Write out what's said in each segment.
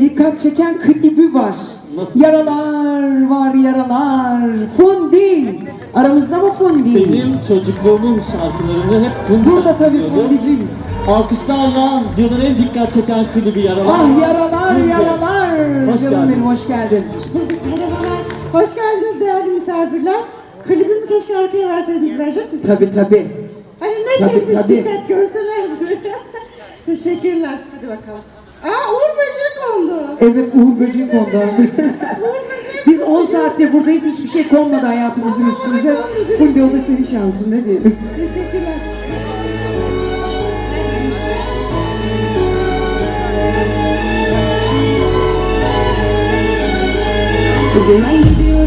dikkat çeken klibi var. Nasıl? Yaralar var yaralar. Fundi. Aramızda mı Fundi? Benim çocukluğumun şarkılarını hep Funda Burada tabii dinliyordu. Fundiciyim. Alkışlarla yılın en dikkat çeken klibi Yaralar. Ah yaralar Türkiye. yaralar. Hoş Canım geldin. benim hoş geldin. Merhabalar. Hoş geldiniz değerli misafirler. Klibimi keşke arkaya verseydiniz. Verecek misiniz? Tabii tabii. Hani ne Tabii, çekmiş tabii. dikkat görselerdi. Teşekkürler. Hadi bakalım. Evet Uğur böceği kondu. Biz 10 saattir buradayız hiçbir şey konmadı hayatımızın üstümüze. Fundi o da senin şansın ne diyelim. Teşekkürler. Bugün ben gidiyorum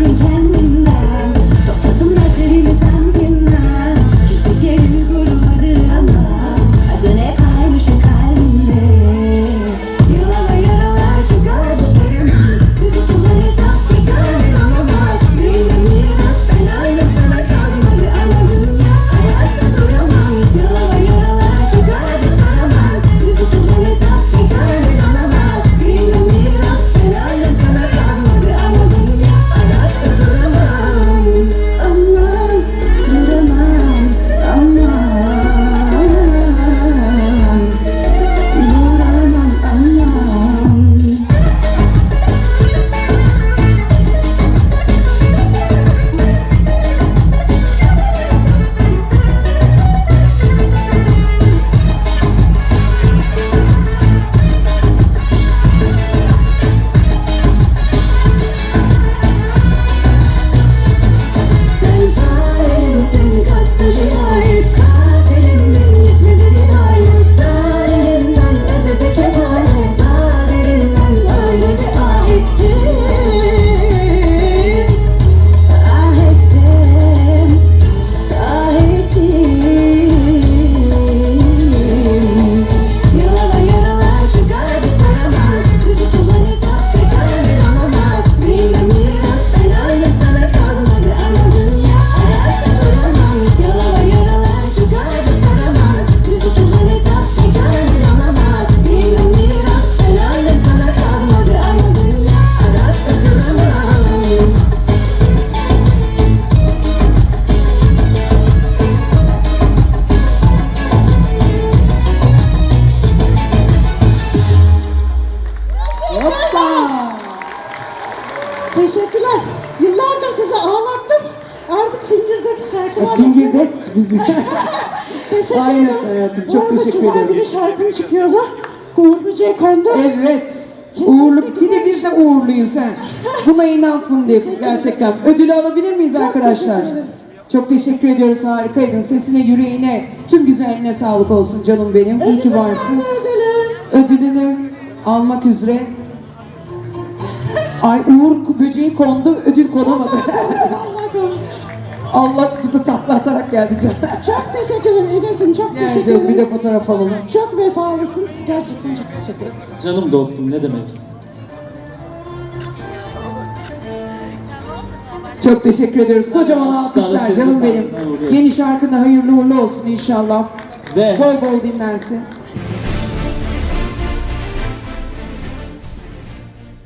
Yıllardır sizi ağlattım. Artık fingirdek şarkılar Fingirdet bizi. Teşekkür Aynen ederim. hayatım, Bu çok arada teşekkür Cuma ederim. günü şarkım çıkıyordu. Uğur Böcek kondu. Evet. Kesinlikle Uğurluk. Bir de güzel biz de uğurluyuz ha. Buna inan Fundi. Teşekkür. Gerçekten. Ödülü alabilir miyiz Çok arkadaşlar? teşekkür ederim. Çok teşekkür ediyoruz. Harikaydın. Sesine, yüreğine, tüm güzelliğine sağlık olsun canım benim. İyi ki Ödülüm varsın. nerede ödülüm? Ödülünü almak üzere. Ay Uğur böceği kondu, ödül konamadı. Allah korusun. Allah da takla atarak geldi canım. Çok teşekkür ederim Enes'im. Çok Yani teşekkür canım, bir de ederim. fotoğraf alalım. Çok vefalısın. Gerçekten çok teşekkür ederim. Canım dostum ne demek. Çok teşekkür ediyoruz. Kocaman alkışlar canım benim. Yeni şarkın da hayırlı uğurlu olsun inşallah. Ve Bol bol dinlensin.